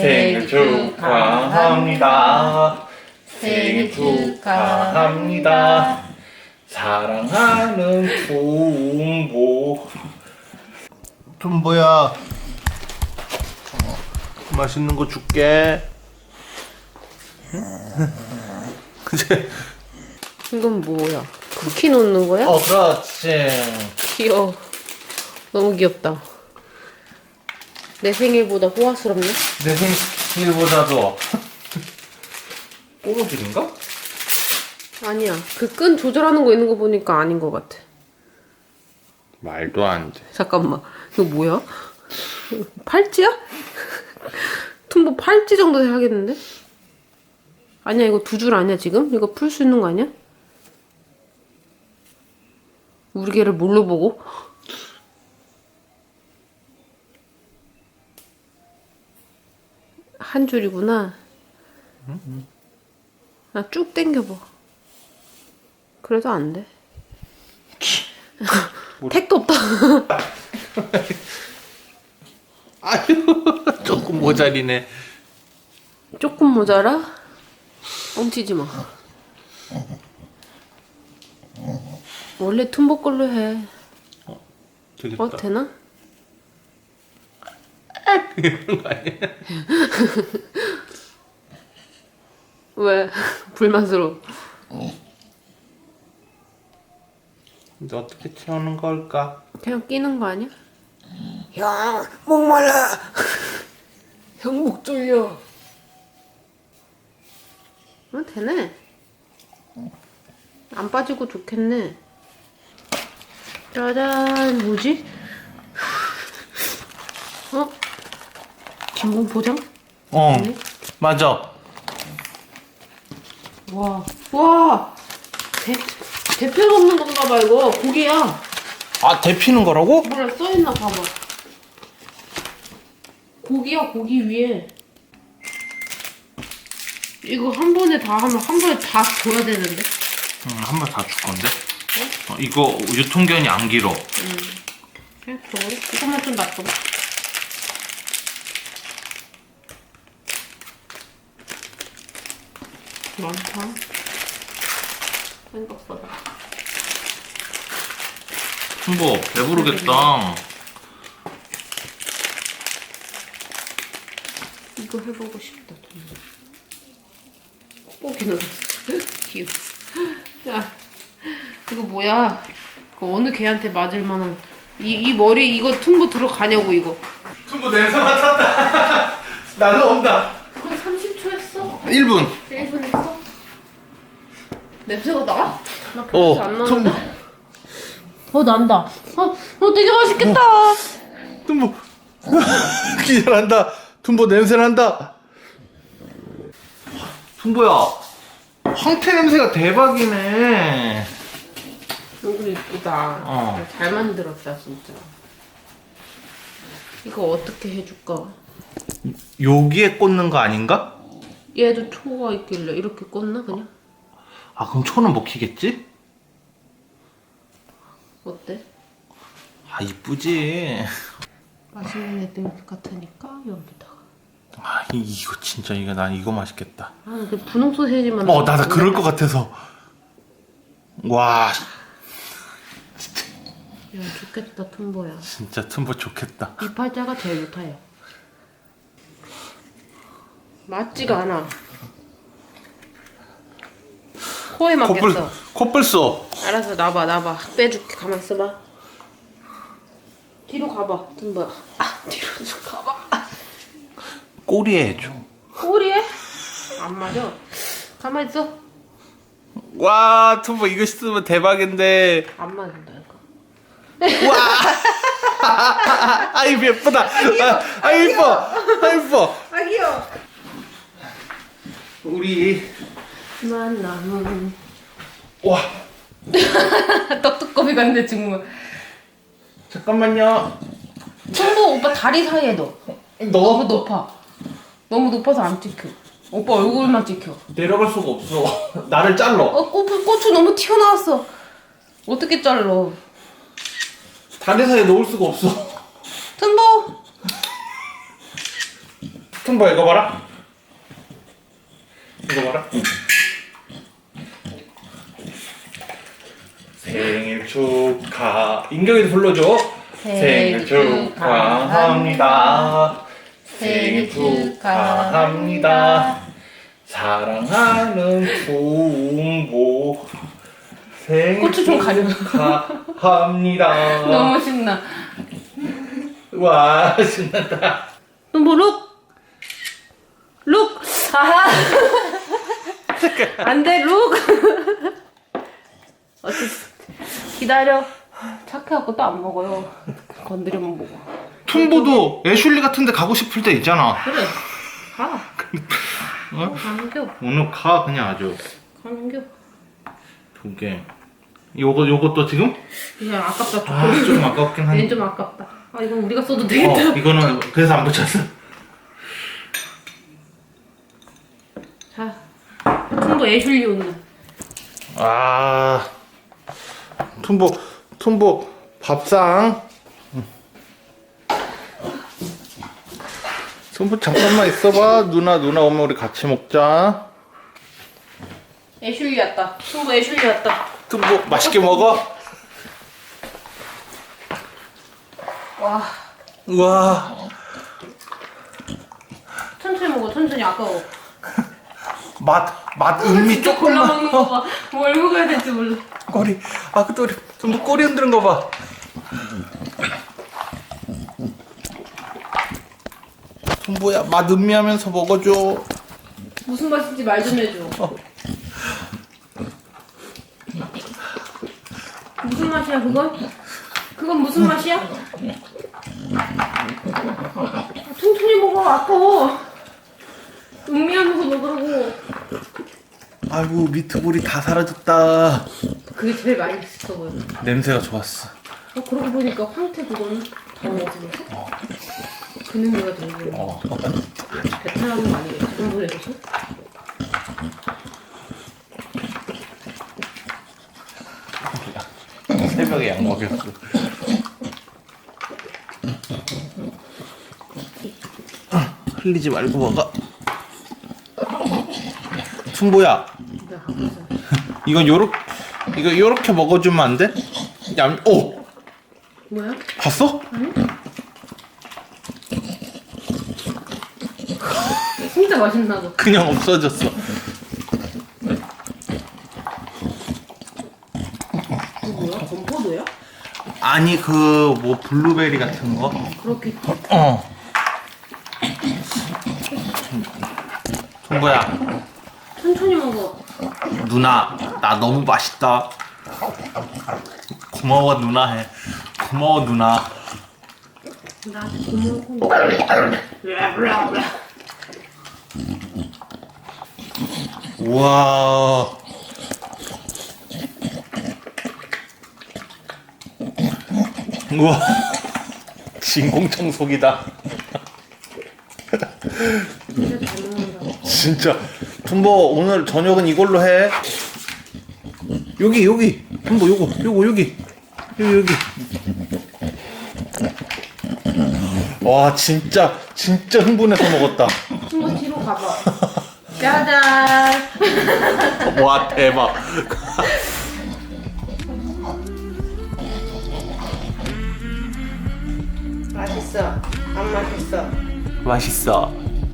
생일 축하합니다. 생일 축하합니다. 사랑하는 tum보. tum보야. 어, 맛있는 거 줄게. 그치? 이건 뭐야? 쿠키 놓는 거야? 어, 그렇지. 귀여워. 너무 귀엽다. 내 생일보다 호화스럽네. 내 생일보다도. 꼬무줄인가? 아니야. 그 끈 조절하는 거 있는 거 보니까 아닌 것 같아. 말도 안 돼. 잠깐만. 이거 뭐야? 팔찌야? tum보 팔찌 정도 해야겠는데? 아니야, 이거 두 줄 아니야, 지금? 이거 풀 수 있는 거 아니야? 우리 개를 뭘로 보고? 한 줄이구나. 아, 쭉 당겨봐. 그래도 안 돼. 택도 없다. 아유, 조금 모자리네. 조금 모자라? 뻥치지 마. 원래 tum보 걸로 해. 되겠다. 어, 되나? 이런 거 아니야? 왜? 불만스러워. 근데 어떻게 채우는 걸까? 그냥 끼는 거 아니야? 형 목말라 형 목 졸려. 어, 되네. 안 빠지고 좋겠네. 짜잔, 뭐지? 어? 김공 포장? 어, 네? 맞아. 와, 와! 대, 대표 없는 건가 봐, 이거. 고기야. 아, 데피는 거라고? 뭐라 써있나 봐봐. 고기야, 고기 위에. 이거 한 번에 다 하면 한 번에 다 줘야 되는데. 응, 한번 다 줄 건데? 어, 이거 유통기한이 안 길어. 그냥 저거 이것만 좀 놔둬. 많다. 생각보다. tum보, 배부르겠다. 이거 해보고 싶다. 뽀기 넣었어. 귀여워. 야, 이거 뭐야? 그 어느 개한테 맞을 만한 이, 이 머리 이거 tum보 들어가냐고 이거. tum보 냄새 맡았다. 날라온다. 거의 30초 했어. 1분. 1분 했어. 냄새가 나? 나 어, 그렇게 안. 나는데. 어 난다. 어, 어 되게 맛있겠다. tum보. 기절한다. tum보 냄새 난다. tum보야. 황태 냄새가 대박이네. 얼굴 이쁘다. 어. 잘 만들었다 진짜. 이거 어떻게 해줄까? 여기에 꽂는 거 아닌가? 얘도 초가 있길래 이렇게 꽂나 그냥? 아, 그럼 초는 못 키겠지? 어때? 아, 이쁘지. 맛있는 애들 같으니까 여기다가. 아, 이- 이거 진짜 이거 난 이거 맛있겠다. 아, 그 분홍 소세지만. 어, 나도 그럴 것 같아서. 와, 야, 좋겠다 tum보야. 진짜 tum보 좋겠다. 이 팔자가 제일 좋다 야. 맞지가 않아. 코에 콧불, 맞겠어. 쏘. 알았어 나봐 나봐 빼줄게 가만 있어봐. 뒤로 가봐 tum보야. 아 뒤로 좀 가봐. 꼬리에 해줘. 꼬리에? 안 맞아. 가만 있어. 와, tum보 이거 쓰면 대박인데. 안 맞는다 이거. 아이, 예쁘다. 아, 아, 예뻐. 아, 예뻐. 아 귀여워. 우리, 만 남은 와, 떡뚜껑이 같네 정말. 잠깐만요. tum보 오빠 다리 사이에 넣어. 너무 너 높아. 너무 높아서 안 찍혀. 오빠 얼굴만 찍혀. 내려갈 수가 없어. 나를 잘라. 어, 고추, 고추 너무 튀어나왔어. 어떻게 잘라? 다리 사이에 놓을 수가 없어. tum보! tum보 이거 봐라. 이거 봐라. 생일 축하. 인경이도 불러줘. 생일 축하합니다. 생일 축하합니다. 사랑하는 tum보. 생일 고추 좀 가려. 축하합니다. 너무 신나. 와 신난다. tumbo 룩. 룩. 아하. 안 돼 룩. 어찌 기다려. 착해갖고 또 안 먹어요. 건드려만 보고. tum보도 애슐리 같은데 가고 싶을 때 있잖아. 그래. 가. 어? 가는겨. 오늘 가 그냥 아주 가는겨. 두 개. 요거 요것도 지금? 그냥 아깝다. 아 좀 아깝긴 얘는 한데. 좀 아깝다. 아 이건 우리가 써도 되겠다. 어 이거는 그래서 안 붙였어. 자, tumbo 애슐리 오늘. 아 tum보 tum보 밥상. tum보 잠깐만 있어봐. 누나 누나 오면 우리 같이 먹자. 애슐리 왔다. tumbo 애슐리 왔다. tum보 맛있게 먹어. 와, 우와. 천천히 먹어. 천천히 아까워. 맛, 맛 음미 또 골라 조금만. 먹는 거 봐. 뭘 먹어야 될지 몰라. 꼬리. 아, 그 꼬리. tum보 꼬리 흔드는 거 봐. tum보야, 맛 음미하면서 먹어줘. 무슨 맛인지 말 좀 해줘. 어. 무슨 맛이야 그건? 그건 무슨 맛이야? 천천히 먹어. 아까워. 음미하면서 먹으라고. 아이고, 미트볼이 다 사라졌다. 그게 제일 맛있어 보여. 냄새가 좋았어. 어, 그러고 보니까 황태 그거는 더 먹으면서 그 냄새가 들고 어. 거 아니겠지? 일본에서도? 새벽에 약 먹였어. 흘리지 말고 먹어. 있어. 이건 요렇게, 이거 요렇게 먹어주면 안 돼? 얌, 오! 뭐야? 봤어? 진짜 맛있나 봐. 그냥 없어졌어. 이거 뭐야? 건포도야? 아니 그 뭐 블루베리 같은 거? 그렇게 어. 정보야 천천히 먹어. 누나 나 너무 맛있다. 고마워 누나 해. 고마워 누나. 우와. 우와. 진공청소기다. 진짜 진짜 tum보 오늘 저녁은 이걸로 해. 여기 여기 tum보 요거 요거 여기 여기 여기. 와 진짜 진짜 흥분해서 먹었다. 친구 뒤로 가봐. 짜잔. 와 대박. 맛있어. 안 맛있어. 맛있어.